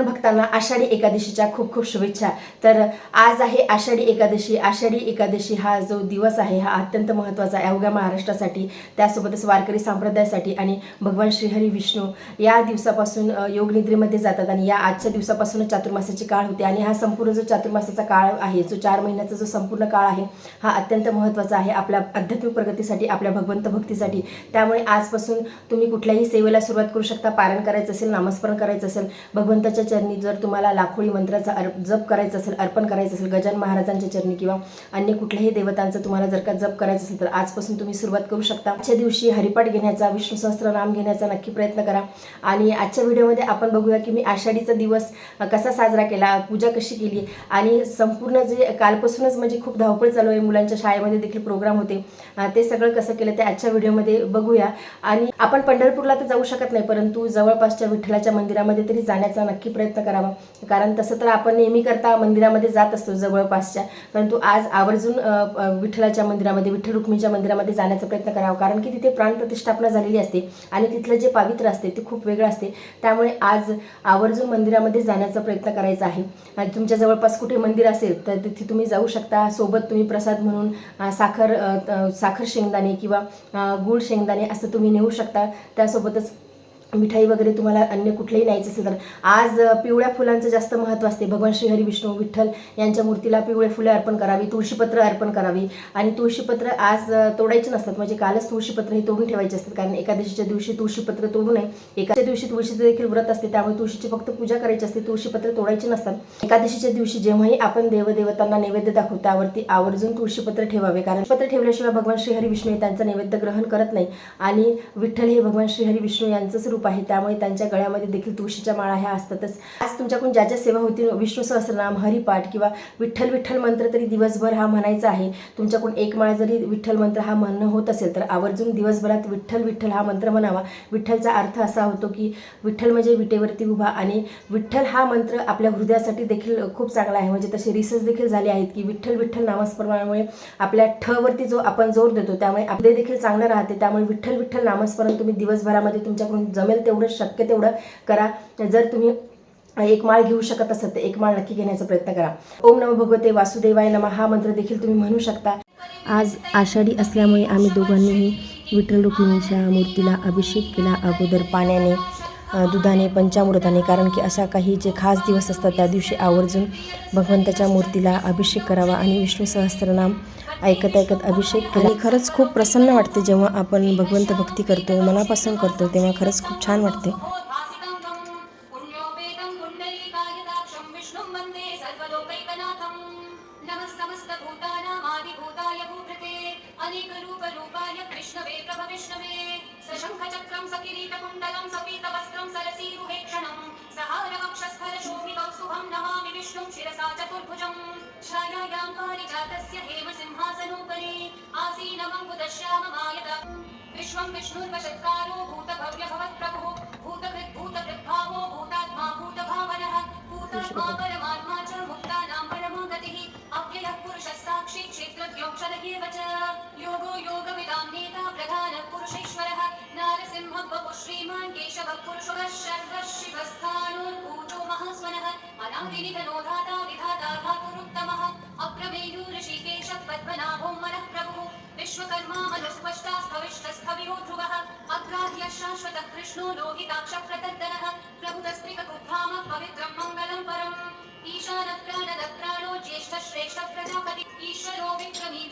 सगळ्या भक्तांना आषाढी एकादशीच्या खूप खूप शुभेच्छा. तर आज आहे आषाढी एकादशी. आषाढी एकादशी हा जो दिवस आहे हा अत्यंत महत्त्वाचा आहे अवघ्या महाराष्ट्रासाठी त्यासोबतच वारकरी संप्रदायासाठी आणि भगवान श्रीहरी विष्णू या दिवसापासून योगनिद्रेमध्ये जातात आणि या आजच्या दिवसापासूनच चातुर्मासाची काळ होते आणि हा संपूर्ण जो चातुर्मासाचा काळ आहे जो चार महिन्याचा जो संपूर्ण काळ आहे हा अत्यंत महत्त्वाचा आहे आपल्या आध्यात्मिक प्रगतीसाठी आपल्या भगवंत भक्तीसाठी. त्यामुळे आजपासून तुम्ही कुठल्याही सेवेला सुरुवात करू शकता. पारण करायचं असेल नामस्मरण करायचं असेल भगवंताच्या चरणी जर तुम्हाला लाखोळी मंत्राचा अर्प जप करायचा असेल अर्पण करायचं असेल गजान महाराजांच्या चरणी किंवा अन्य कुठल्याही देवतांचं तुम्हाला जर का जप करायचं असेल तर आजपासून तुम्ही सुरुवात करू शकता. आजच्या दिवशी हरिपाठ घेण्याचा विष्णू सहस्त्रनाम घेण्याचा नक्की प्रयत्न करा. आणि आजच्या व्हिडिओमध्ये आपण बघूया की मी आषाढीचा दिवस कसा साजरा केला पूजा कशी केली आणि संपूर्ण जे कालपासूनच म्हणजे खूप धावपळ चालू आहे मुलांच्या शाळेमध्ये देखील प्रोग्राम होते ते सगळं कसं केलं ते आजच्या व्हिडिओमध्ये बघूया. आणि आपण पंढरपूरला तर जाऊ शकत नाही परंतु जवळपासच्या विठ्ठलाच्या मंदिरामध्ये तरी जाण्याचा नक्की प्रयत्न करावा. कारण तसं तर आपण नेहमी करता मंदिरामध्ये जात असतो जवळपासच्या. परंतु आज आवर्जून विठ्ठलाच्या मंदिरामध्ये विठ्ठल रुक्मीच्या मंदिरामध्ये जाण्याचा प्रयत्न करावा. कारण की तिथे प्राणप्रतिष्ठापना झालेली असते आणि तिथलं जे पावित्र असते ते खूप वेगळं असते. त्यामुळे आज आवर्जून मंदिरामध्ये जाण्याचा प्रयत्न करायचा आहे. तुमच्या जवळपास कुठे मंदिर असेल तर तिथे तुम्ही जाऊ शकता. सोबत तुम्ही प्रसाद म्हणून साखर साखर शेंगदाणे किंवा गूळ शेंगदाणे असं तुम्ही नेऊ शकता. त्यासोबतच मिठाई वगैरे तुम्हाला अन्य कुठलंही न्यायचं असेल तर. आज पिवळ्या फुलांचं जास्त महत्त्व असते. भगवान श्री हरी विष्णू विठ्ठल यांच्या मूर्तीला पिवळे फुले अर्पण करावी तुळशीपत्र अर्पण करावी. आणि तुळशीपत्र आज तोडायचे नसतात. म्हणजे कालच तुळशीपत्र हे तोडून ठेवायचे असतात. कारण एकादशीच्या दिवशी तुळशीपत्र तोडू नये. एकाच्या दिवशी तुळशीचं देखील व्रत असते. त्यामुळे तुळशीची फक्त पूजा करायची असते. तुळशीपत्र तोडायचे नसतात. एकादशीच्या दिवशी जेव्हाही आपण देवदेवतांना नैवेद्य दाखवू त्यावरती आवर्जून तुळशीपत्र ठेवावे. कारण पत्र ठेवल्याशिवाय भगवान श्रीहरी विष्णू हे त्यांचं नैवेद्य ग्रहण करत नाही. आणि विठ्ठल हे भगवान श्रीहरी विष्णू यांचंच रूप आहे. त्यामुळे त्यांच्या गळ्यामध्ये देखील तुळशीच्या माळा ह्या असतातच. आज तुमच्याकडून ज्या ज्या सेवा होतील विष्णू सहस्रनाम हरिपाठ किंवा विठ्ठल विठ्ठल मंत्र तरी दिवसभर हा म्हणायचा आहे. तुमच्याकडून एक माळ जरी विठ्ठल मंत्र हा म्हणणं होत असेल तर आवर्जून दिवसभरात विठ्ठल विठ्ठल हा मंत्र म्हणावा. विठ्ठलचा अर्थ असा होतो की विठ्ठल म्हणजे विटेवरती उभा आणि विठ्ठल हा मंत्र आपल्या हृदयासाठी देखील खूप चांगला आहे. म्हणजे तसे रिसर्च देखील झाले आहेत की विठ्ठल विठ्ठल नामस्मरणामुळे आपल्या ठवरती जो आपण जोर देतो त्यामुळे आपले देखील चांगलं राहते. त्यामुळे विठ्ठल विठ्ठल नामस्मरण तुम्ही दिवसभरामध्ये तुमच्याकडून जमेल. तेवढं शक्य तेवढं करा. जर तुम्ही एक माळ घेऊ शकत असत तर एक माळ नक्की घेण्याचा प्रयत्न करा. ओम नम भगवते वासुदेवाय नमः. हा मंत्र देखील तुम्ही म्हणू शकता. आज आषाढी असल्यामुळे आम्ही दोघांनीही विठ्ठल रुक्मिणीच्या मूर्तीला अभिषेक केला अगोदर पाण्याने. दुधाने पंचामृताने कारण की अशा काही जे खास दिवस असतात त्या दिवशी आवर्जून भगवंताच्या मूर्तीला अभिषेक करावा आणि विष्णू सहस्त्रनाम ऐकत ऐकत अभिषेक केला. आणि खरंच खूप प्रसन्न वाटते जेव्हा आपण भगवंत भक्ती करतो मनापासून करतो तेव्हा खरंच खूप छान वाटते. చక్రం సకిరీట కుండలం సపీత వస్త్రం సరసీరుహేక్షణం సహార వక్షస్థల శోభితం శుభం నమామి విష్ణుం శిరసా చతుర్భుజం ఛాయాయాం పారిజాతస్య హేమ సింహాసనోపరి ఆసీనమం కుదశ్యామ మాయత విశ్వం విష్ణుర్వశత్కారో భూత భవ్య భవత్ ప్రభుః భూతభృద్భూతభృద్భావో భూతాత్మా భూతభావనః భూతాత్మా పరమ पुरुषः शर्वः शिवस्थानोर्भूतो महास्वनः अनादिनिधनो विधाता धातुरुत्तमः अप्रमेयो ऋषिकेशः पद्मनाभो मनः प्रभुः विश्वकर्मा मनुस्पष्टास्भविष्टस्थविरो ध्रुवः अग्राह्य शाश्वतः कृष्णो लोहिताक्षः प्रतर्दनः पवित्रं मङ्गलं परम्। ईशानप्राणदप्राणो प्रजापति ईश्वरो विक्रमी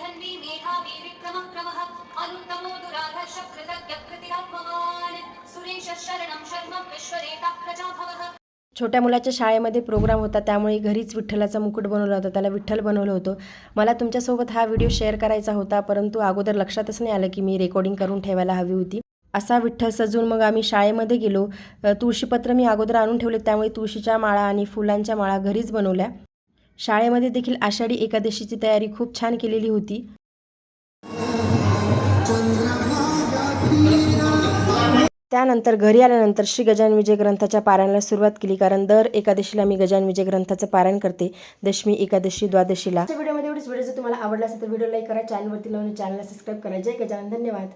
छोट्या मुलाच्या शाळेमध्ये प्रोग्राम होता त्यामुळे घरीच विठ्ठलाचा मुकुट बनवला होता त्याला विठ्ठल बनवलं होतं. मला तुमच्यासोबत हा व्हिडिओ शेअर करायचा होता परंतु अगोदर लक्षातच नाही आलं की मी रेकॉर्डिंग करून ठेवायला हवी होती. असा विठ्ठल सजून मग आम्ही शाळेमध्ये गेलो. तुळशीपत्र मी अगोदर आणून ठेवले त्यामुळे तुळशीच्या माळा आणि फुलांच्या माळा घरीच बनवल्या. शाळेमध्ये देखील आषाढी एकादशीची तयारी खूप छान केलेली होती. त्यानंतर घरी आल्यानंतर श्री गजान विजय ग्रंथाच्या पारायणाला सुरुवात केली. कारण दर एकादशीला मी गजान विजय ग्रंथाचं पारायण करते. दशमी एकादशी द्वादशीला. व्हिडिओमध्ये एवढीच. व्हिडिओ जर तुम्हाला आवडला असेल तर व्हिडिओ लाईक करा चॅनलवरती लावून चॅनलला सबस्क्राईब करा. जय गजानन. धन्यवाद.